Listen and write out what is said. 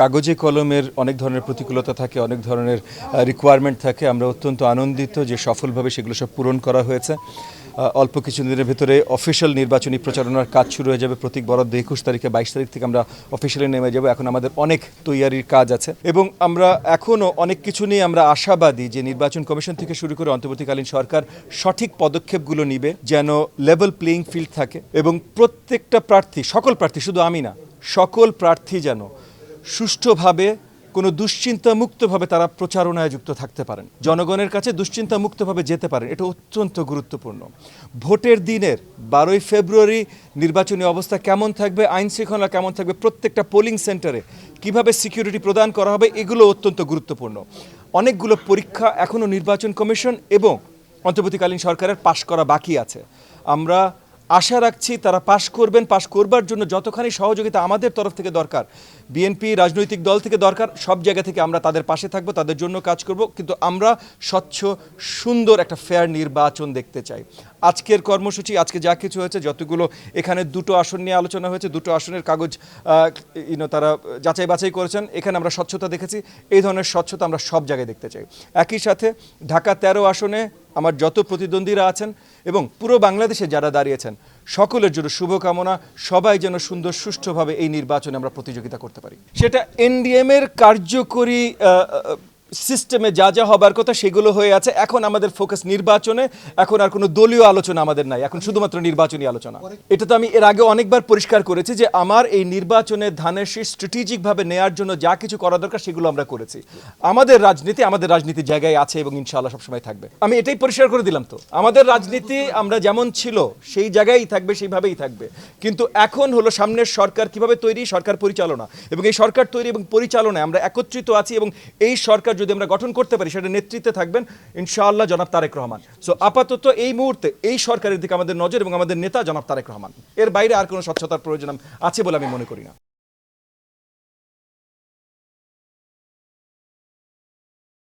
কাগজে কলমের অনেক ধরনের প্রতিকূলতা থাকে, অনেক ধরনের রিকোয়ারমেন্ট থাকে। আমরা অত্যন্ত আনন্দিত যে সফলভাবে সেগুলো সব পূরণ করা হয়েছে। অল্প কিছু দিনের ভেতরে অফিসিয়াল নির্বাচনী প্রচারণার কাজ শুরু হয়ে যাবে প্রতীক বরাদ্দ একুশ তারিখে, বাইশ তারিখ থেকে আমরা অফিসিয়ালি নেমে যাব। এখন আমাদের অনেক তৈয়ারির কাজ আছে। এবং আমরা এখনও অনেক কিছু নিয়ে আমরা আশাবাদী যে নির্বাচন কমিশন থেকে শুরু করে অন্তর্বর্তীকালীন সরকার সঠিক পদক্ষেপগুলো নিবে, যেন লেভেল প্লেইং ফিল্ড থাকে। এবং প্রত্যেকটা প্রার্থী, সকল প্রার্থী, শুধু আমি না, সকল প্রার্থী যেন সুষ্ঠুভাবে, কোনো দুশ্চিন্তামুক্তভাবে তারা প্রচারণায় যুক্ত থাকতে পারেন। জনগণের কাছে দুশ্চিন্তামুক্তভাবে যেতে পারেন, এটা অত্যন্ত গুরুত্বপূর্ণ। ভোটের দিনের বারোই ফেব্রুয়ারি নির্বাচনী অবস্থা কেমন থাকবে, আইন শৃঙ্খলা কেমন থাকবে, প্রত্যেকটা পোলিং সেন্টারে কীভাবে সিকিউরিটি প্রদান করা হবে, এগুলো অত্যন্ত গুরুত্বপূর্ণ। অনেকগুলো পরীক্ষা এখনও নির্বাচন কমিশন এবং অন্তর্বর্তীকালীন সরকারের পাশ করা বাকি আছে। আমরা আশা রাখছি তারা পাশ করবেন, পাশ করবার জন্য যতখানি সহযোগিতা আমাদের তরফ থেকে দরকার, বিএনপি, রাজনৈতিক দল থেকে দরকার, সব জায়গা থেকে আমরা তাদের পাশে থাকব, তাদের জন্য কাজ করব। কিন্তু আমরা স্বচ্ছ, সুন্দর একটা ফেয়ার নির্বাচন দেখতে চাই। আজকের কর্মসূচি, আজকে যা কিছু হয়েছে, যতগুলো এখানে দুটো আসন নিয়ে আলোচনা হয়েছে, দুটো আসনের কাগজ ইনো তারা যাচাই বাছাই করেছেন। এখানে আমরা স্বচ্ছতা দেখেছি। এই ধরনের স্বচ্ছতা আমরা সব জায়গায় দেখতে চাই। একই সাথে ঢাকা তেরো আসনে আমার যত প্রতিদ্বন্দ্বীরা আছেন এবং পুরো বাংলাদেশে যারা দাঁড়িয়েছেন, সকলের জন্য শুভকামনা। সবাই যেন সুন্দর, সুষ্ঠুভাবে এই নির্বাচনে আমরা প্রতিযোগিতা করতে পারি। সেটা এনডিএম এর কার্যকরী সিস্টেমে যা যা হবার কথা সেগুলো হয়ে আছে। এখন আমাদের ফোকাস নির্বাচনে, এখন আর কোনো দলীয় আলোচনা আমাদের নাই। এখন শুধুমাত্র নির্বাচনী আলোচনা। এটা তো আমি এর আগে অনেকবার পরিষ্কার করেছি যে আমার এই নির্বাচনে ধানের শীষ স্ট্র্যাটেজিকভাবে নেয়ার জন্য যা কিছু করা দরকার সেগুলো আমরা করেছি। আমাদের রাজনীতি আমাদের রাজনীতির জায়গায় আছে এবং ইনশাআল্লাহ সবসময় থাকবে। আমি এটাই পরিষ্কার করে দিলাম তো। আমাদের রাজনীতি আমরা যেমন ছিল, সেই জায়গায়ই থাকবে, সেইভাবেই থাকবে। কিন্তু এখন হলো সামনের সরকার কীভাবে তৈরি? সরকার পরিচালনা। এবং এই সরকার তৈরি এবং পরিচালনায় আমরা একত্রিত আছি এবং এই সরকার যদি আমরা গঠন করতে পারি, সেটা নেতৃত্বে থাকবেন ইনশাআল্লাহ জনাব তারেক রহমান। সো আপাতত এই মুহূর্তে এই সরকারের দিকে আমাদের নজর এবং আমাদের নেতা জনাব তারেক রহমান। এর বাইরে আর কোনো স্বচ্ছতার প্রয়োজন আছে বলে আমি মনে করি না।